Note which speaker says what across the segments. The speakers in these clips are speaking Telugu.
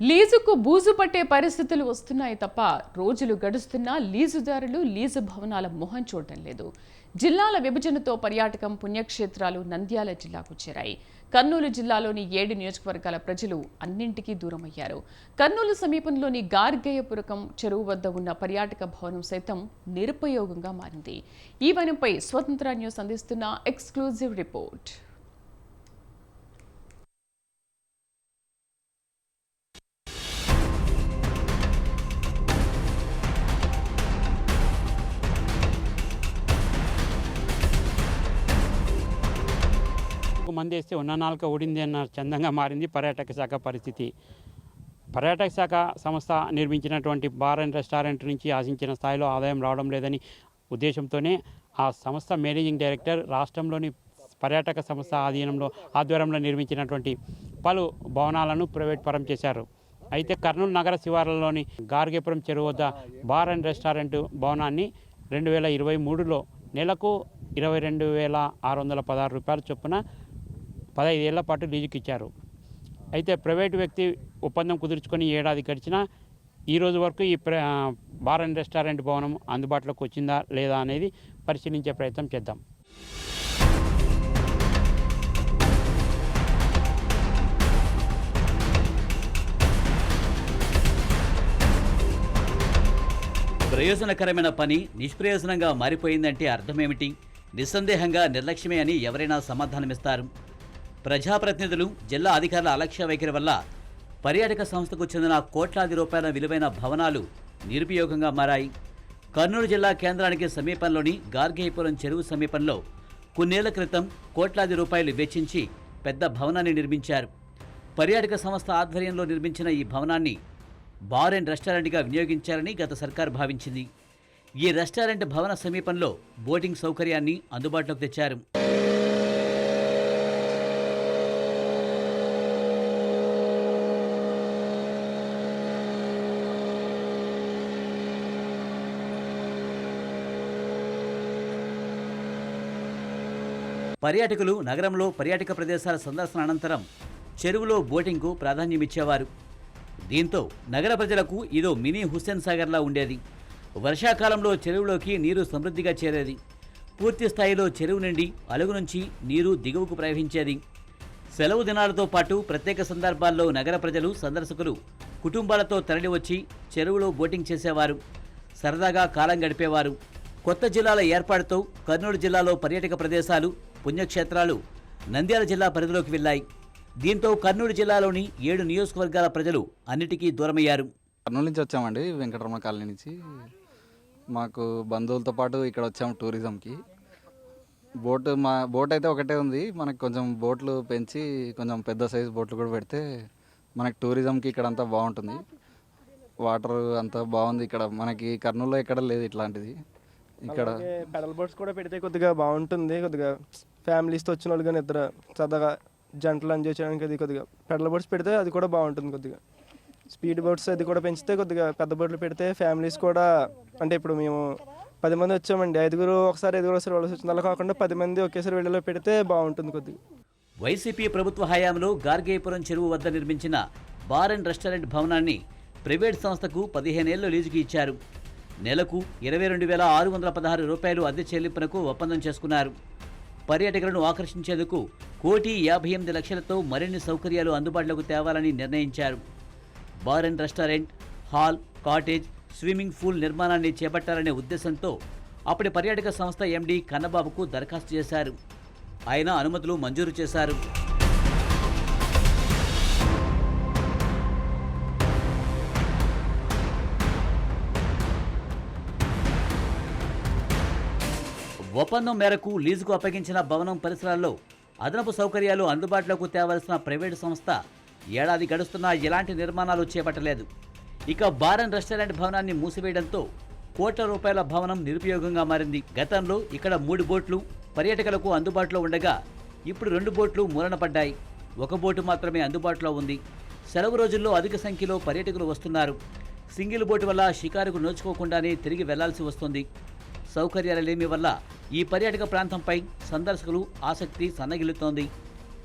Speaker 1: లీజుకు బూజు పట్టే పరిస్థితులు వస్తున్నాయి తప్ప రోజులు గడుస్తున్నా లీజుదారులు లీజు భవనాల మొహం చూడటం లేదు. జిల్లాల విభజనతో పర్యాటకం పుణ్యక్షేత్రాలు నంద్యాల జిల్లాకు చేరాయి. కర్నూలు జిల్లాలోని ఏడు నియోజకవర్గాల ప్రజలు అన్నింటికీ దూరమయ్యారు. కర్నూలు సమీపంలోని గార్గేయపురకం చెరువు వద్ద ఉన్న పర్యాటక భవనం సైతం నిరుపయోగంగా మారింది. ఈ వనంపై స్వతంత్ర న్యూస్ అందిస్తున్న ఎక్స్క్లూజివ్ రిపోర్ట్.
Speaker 2: మందేస్తే మంది వేస్తే ఉన్న నాలుక ఊడింది అన్న చందంగా మారింది పర్యాటక శాఖ పరిస్థితి. పర్యాటక శాఖ సంస్థ నిర్మించినటువంటి బార్ అండ్ రెస్టారెంట్ నుంచి ఆశించిన స్థాయిలో ఆదాయం రావడం లేదని ఉద్దేశంతోనే ఆ సంస్థ మేనేజింగ్ డైరెక్టర్ రాష్ట్రంలోని పర్యాటక సంస్థ ఆధీనంలో ఆధ్వర్యంలో నిర్మించినటువంటి పలు భవనాలను ప్రైవేట్ పరం చేశారు. అయితే కర్నూలు నగర శివార్లలోని గార్గేపురం చెరువు వద్ద బార్ అండ్ రెస్టారెంట్ భవనాన్ని రెండు వేల ఇరవై మూడులో నెలకు ఇరవై రెండు వేల ఆరు వందల పదహారు రూపాయల చొప్పున పదహైదేళ్ళ పాటు లీజుకి ఇచ్చారు అయితే ప్రైవేటు వ్యక్తి ఒప్పందం కుదుర్చుకొని ఏడాది గడిచినా ఈ రోజు వరకు ఈ ప్ర బార్ అండ్ రెస్టారెంట్ భవనం అందుబాటులోకి వచ్చిందా లేదా అనేది పరిశీలించే ప్రయత్నం చేద్దాం.
Speaker 3: ప్రయోజనకరమైన పని నిష్ప్రయోజనంగా మారిపోయిందంటే అర్థమేమిటి? నిస్సందేహంగా నిర్లక్ష్యమే అని ఎవరైనా సమాధానమిస్తారు. ప్రజాప్రతినిధులు జిల్లా అధికారుల అలక్ష్య వైఖరి వల్ల పర్యాటక సంస్థకు చెందిన కోట్లాది రూపాయల విలువైన భవనాలు నిరుపయోగంగా మారాయి. కర్నూలు జిల్లా కేంద్రానికి సమీపంలోని గార్గేయపురం చెరువు సమీపంలో కొన్నేళ్ళ క్రితం కోట్లాది రూపాయలు వెచ్చించి పెద్ద భవనాన్ని నిర్మించారు. పర్యాటక సంస్థ ఆధ్వర్యంలో నిర్మించిన ఈ భవనాన్ని బార్ అండ్ రెస్టారెంట్గా వినియోగించారని గత సర్కార్ భావించింది. ఈ రెస్టారెంట్ భవన సమీపంలో బోటింగ్ సౌకర్యాన్ని అందుబాటులోకి తెచ్చారు. పర్యాటకులు నగరంలో పర్యాటక ప్రదేశాల సందర్శన అనంతరం చెరువులో బోటింగ్కు ప్రాధాన్యమిచ్చేవారు. దీంతో నగర ప్రజలకు ఇదో మినీ హుస్సేన్ సాగర్లా ఉండేది. వర్షాకాలంలో చెరువులోకి నీరు సమృద్ధిగా చేరేది. పూర్తి స్థాయిలో చెరువు నుండి అలుగు నుంచి నీరు దిగువకు ప్రవహించేది. సెలవు దినాలతో పాటు ప్రత్యేక సందర్భాల్లో నగర ప్రజలు సందర్శకులు కుటుంబాలతో తరలివచ్చి చెరువులో బోటింగ్ చేసేవారు. సరదాగా కాలం గడిపేవారు. కొత్త జిల్లాల ఏర్పాటుతో కర్నూలు జిల్లాలో పర్యాటక ప్రదేశాలు పుణ్యక్షేత్రాలు నంద్యాల జిల్లా పరిధిలోకి వెళ్ళాయి దీంతో కర్నూలు జిల్లాలోని ఏడు నియోజకవర్గాల ప్రజలు అన్నిటికీ దూరమయ్యారు.
Speaker 4: కర్నూలు నుంచి వచ్చామండి వెంకటరమణ కాలనీ నుంచి. మాకు బంధువులతో పాటు ఇక్కడ వచ్చాము టూరిజంకి. బోట్ మా బోట్ అయితే ఒకటే ఉంది. మనకి కొంచెం బోట్లు పెంచి కొంచెం పెద్ద సైజు బోట్లు కూడా పెడితే మనకి టూరిజంకి ఇక్కడ అంతా బాగుంటుంది. వాటర్ అంతా బాగుంది ఇక్కడ. మనకి కర్నూలులో ఎక్కడ లేదు ఇట్లాంటిది. ఇక్కడ
Speaker 5: పెడల్ బోట్స్ కూడా పెడితే కొద్దిగా బాగుంటుంది కొద్దిగా ఫ్యామిలీస్తో వచ్చిన వాళ్ళు కానీ ఇద్దరు సరదాగా జంటలు ఎంజాయ్ చేయడానికి అది కొద్దిగా పెడల బోట్స్ పెడితే అది కూడా బాగుంటుంది కొద్దిగా. స్పీడ్ బోట్స్ అది కూడా పెంచితే కొద్దిగా పెద్ద బోట్లు పెడితే ఫ్యామిలీస్ కూడా అంటే ఇప్పుడు మేము పది మంది వచ్చామండి. ఐదుగురు ఒకసారి ఐదుగురు ఒకసారి వెళ్ళాల్సి వచ్చింది అలా కాకుండా పది మంది ఒకేసారి వెళ్ళలో పెడితే బాగుంటుంది కొద్దిగా.
Speaker 3: వైసీపీ ప్రభుత్వ హయాంలో గార్గేపురం చెరువు వద్ద నిర్మించిన బార్ అండ్ రెస్టారెంట్ భవనాన్ని ప్రైవేట్ సంస్థకు పదిహేనేళ్ళు లీజుకి ఇచ్చారు. నెలకు ఇరవై రెండు వేల ఆరు వందల పదహారు రూపాయలు అద్దె చెల్లింపునకు ఒప్పందం చేసుకున్నారు. పర్యాటకులను ఆకర్షించేందుకు కోటి యాభై ఎనిమిది లక్షలతో మరిన్ని సౌకర్యాలు అందుబాటులోకి తేవాలని నిర్ణయించారు. Bar and restaurant hall cottage swimming pool నిర్మాణాన్ని చేపట్టాలనే ఉద్దేశంతో అప్పటి పర్యాటక సంస్థ ఎండీ కన్నబాబుకు దరఖాస్తు చేశారు. ఆయన అనుమతులు మంజూరు చేశారు. ఒప్పందం మేరకు లీజుకు అప్పగించిన భవనం పరిసరాల్లో అదనపు సౌకర్యాలు అందుబాటులోకి తేవలసిన ప్రైవేటు సంస్థ ఏడాది గడుస్తున్నా ఎలాంటి నిర్మాణాలు చేపట్టలేదు. ఇక బార్ అండ్ రెస్టారెంట్ భవనాన్ని మూసివేయడంతో కోట్ల రూపాయల భవనం నిరుపయోగంగా మారింది. గతంలో ఇక్కడ మూడు బోట్లు పర్యాటకులకు అందుబాటులో ఉండగా ఇప్పుడు రెండు బోట్లు మూలనపడ్డాయి ఒక బోటు మాత్రమే అందుబాటులో ఉంది. సెలవు రోజుల్లో అధిక సంఖ్యలో పర్యాటకులు వస్తున్నారు. సింగిల్ బోటు వల్ల షికారుకు నోచుకోకుండానే తిరిగి వెళ్ళాల్సి వస్తుంది. సౌకర్యాల లేమి వల్ల ఈ పర్యాటక ప్రాంతంపై సందర్శకులు ఆసక్తి సన్నగిల్లుతోంది.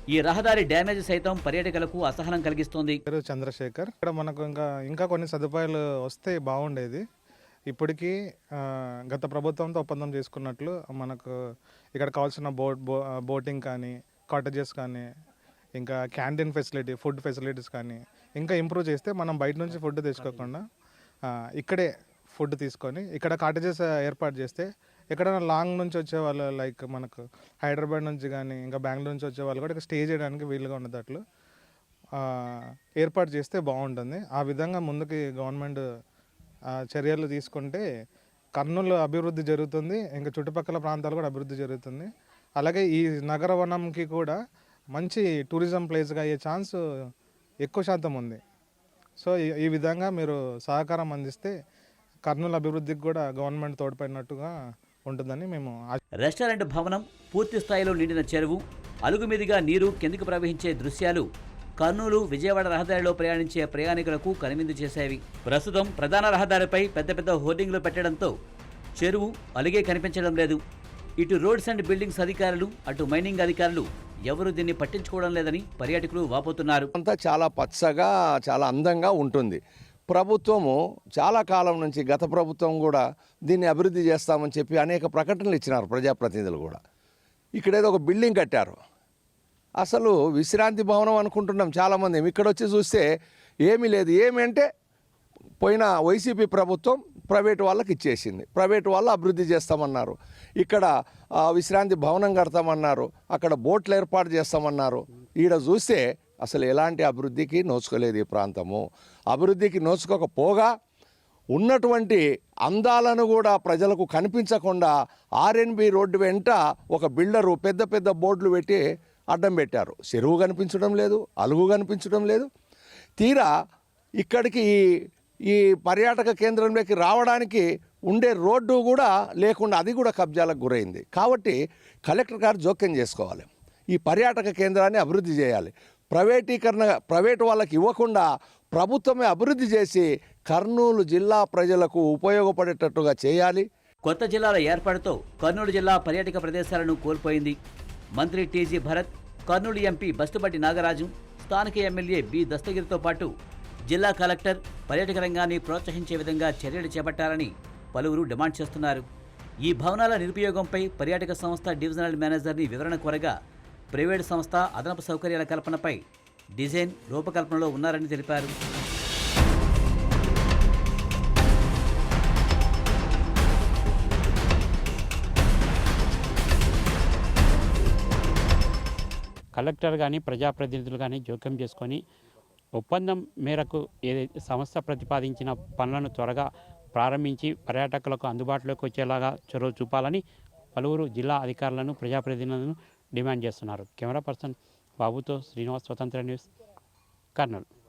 Speaker 3: ఈ రహదారి డ్యామేజ్ సైతం పర్యాటకులకు అసహనం కలిగిస్తోంది.
Speaker 6: పేరు చంద్రశేఖర్. ఇక్కడ మనకు ఇంకా ఇంకా కొన్ని సదుపాయాలు వస్తే బాగుండేది. ఇప్పటికీ ఆ, గత ప్రభుత్వంతో ఒప్పందం చేసుకున్నట్లు మనకు ఇక్కడ కావాల్సిన బోట్ బో బోటింగ్ కానీ కాటేజెస్ కానీ ఇంకా క్యాంటీన్ ఫెసిలిటీ ఫుడ్ ఫెసిలిటీస్ కానీ ఇంకా ఇంప్రూవ్ చేస్తే మనం బయట నుంచి ఫుడ్ తెచ్చుకోకుండా ఆ, ఇక్కడే ఫుడ్ తీసుకొని ఇక్కడ కాటేజెస్ ఏర్పాటు చేస్తే ఎక్కడైనా లాంగ్ నుంచి వచ్చే వాళ్ళు లైక్ మనకు హైదరాబాద్ నుంచి కానీ ఇంకా బెంగళూరు నుంచి వచ్చే వాళ్ళు కూడా ఇక్కడ స్టే చేయడానికి వీలుగా ఉండేటట్లు ఏర్పాటు చేస్తే బాగుంటుంది. ఆ విధంగా ముందుకి గవర్నమెంట్ చర్యలు తీసుకుంటే కర్నూలు అభివృద్ధి జరుగుతుంది ఇంకా చుట్టుపక్కల ప్రాంతాలు కూడా అభివృద్ధి జరుగుతుంది. అలాగే ఈ నగర వనంకి కూడా మంచి టూరిజం ప్లేస్గా అయ్యే ఛాన్స్ ఎక్కువ శాతం ఉంది. సో ఈ విధంగా మీరు సహకారం అందిస్తే కర్నూలు అభివృద్ధికి కూడా గవర్నమెంట్ తోడ్పడినట్టుగా ఉంటుందని మేము
Speaker 3: రెస్టారెంట్ భవనం పూర్తి స్థాయిలో నిండిన చెరువు అలుగు మీదుగా నీరు కిందికి ప్రవహించే దృశ్యాలు కర్నూలు విజయవాడ రహదారిలో ప్రయాణించే ప్రయాణికులకు కనువిందు చేసేవి. ప్రస్తుతం ప్రధాన రహదారిపై పెద్ద పెద్ద హోర్డింగ్లు పెట్టడంతో చెరువు అలిగే కనిపించడం లేదు. ఇటు రోడ్స్ అండ్ బిల్డింగ్స్ అధికారులు అటు మైనింగ్ అధికారులు ఎవరు దీన్ని పట్టించుకోవడం లేదని పర్యాటకులు వాపోతున్నారు.
Speaker 7: అంతా చాలా పచ్చగా చాలా అందంగా ఉంటుంది. ప్రభుత్వము చాలా కాలం నుంచి గత ప్రభుత్వం కూడా దీన్ని అభివృద్ధి చేస్తామని చెప్పి అనేక ప్రకటనలు ఇచ్చినారు ప్రజాప్రతినిధులు కూడా. ఇక్కడ ఏదో ఒక బిల్డింగ్ కట్టారు. అసలు విశ్రాంతి భవనం అనుకుంటున్నాం చాలామంది. ఇక్కడ వచ్చి చూస్తే ఏమీ లేదు. ఏమి అంటే పోయిన వైసీపీ ప్రభుత్వం ప్రైవేట్ వాళ్ళకి ఇచ్చేసింది. ప్రైవేట్ వాళ్ళు అభివృద్ధి చేస్తామన్నారు. ఇక్కడ విశ్రాంతి భవనం కడతామన్నారు. అక్కడ బోట్లు ఏర్పాటు చేస్తామన్నారు. ఈడ చూస్తే అసలు ఎలాంటి అభివృద్ధికి నోచుకోలేదు ఈ ప్రాంతము. అభివృద్ధికి నోచుకోకపోగా ఉన్నటువంటి అందాలను కూడా ప్రజలకు కనిపించకుండా ఆర్ఎన్బి రోడ్డు వెంట ఒక బిల్డరు పెద్ద పెద్ద బోర్డులు పెట్టి అడ్డం పెట్టారు. చెరువు కనిపించడం లేదు అలుగు కనిపించడం లేదు. తీరా ఇక్కడికి ఈ- పర్యాటక కేంద్రంలోకి రావడానికి ఉండే రోడ్డు కూడా లేకుండా అది కూడా కబ్జాలకు గురైంది. కాబట్టి కలెక్టర్ గారు జోక్యం చేసుకోవాలి. ఈ పర్యాటక కేంద్రాన్ని అభివృద్ధి చేయాలి. ప్రైవేటీకరణ ప్రైవేట్ వాళ్ళకి ఇవ్వకుండా ప్రభుత్వమే అభివృద్ధి చేసి కర్నూలు జిల్లా ప్రజలకు ఉపయోగపడేటట్టుగా చేయాలి.
Speaker 3: కొత్త జిల్లాల ఏర్పాటుతో కర్నూలు జిల్లా పర్యాటక ప్రదేశాలను కోల్పోయింది. మంత్రి టీజీ భరత్ కర్నూలు ఎంపీ బస్తుబట్టి నాగరాజు స్థానిక ఎమ్మెల్యే బి దస్తగిరితో పాటు జిల్లా కలెక్టర్ పర్యాటక రంగాన్ని ప్రోత్సహించే విధంగా చర్యలు చేపట్టాలని పలువురు డిమాండ్ చేస్తున్నారు. ఈ భవనాల నిరుపయోగంపై పర్యాటక సంస్థ డివిజనల్ మేనేజర్ని వివరణ కోరగా ప్రైవేటు సంస్థ అదనపు సౌకర్యాల కల్పనపై డిజైన్ రూపకల్పనలో ఉన్నారని తెలిపారు.
Speaker 2: కలెక్టర్ కానీ ప్రజాప్రతినిధులు కానీ జోక్యం చేసుకొని ఒప్పందం మేరకు ఏదైతే సంస్థ ప్రతిపాదించిన పనులను త్వరగా ప్రారంభించి పర్యాటకులకు అందుబాటులోకి వచ్చేలాగా చొరవ చూపాలని పలువురు జిల్లా అధికారులను ప్రజాప్రతినిధులను డిమాండ్ చేస్తున్నారు. కెమెరా పర్సన్ బాబుతో శ్రీనివాస్ స్వతంత్ర న్యూస్ కర్నూలు.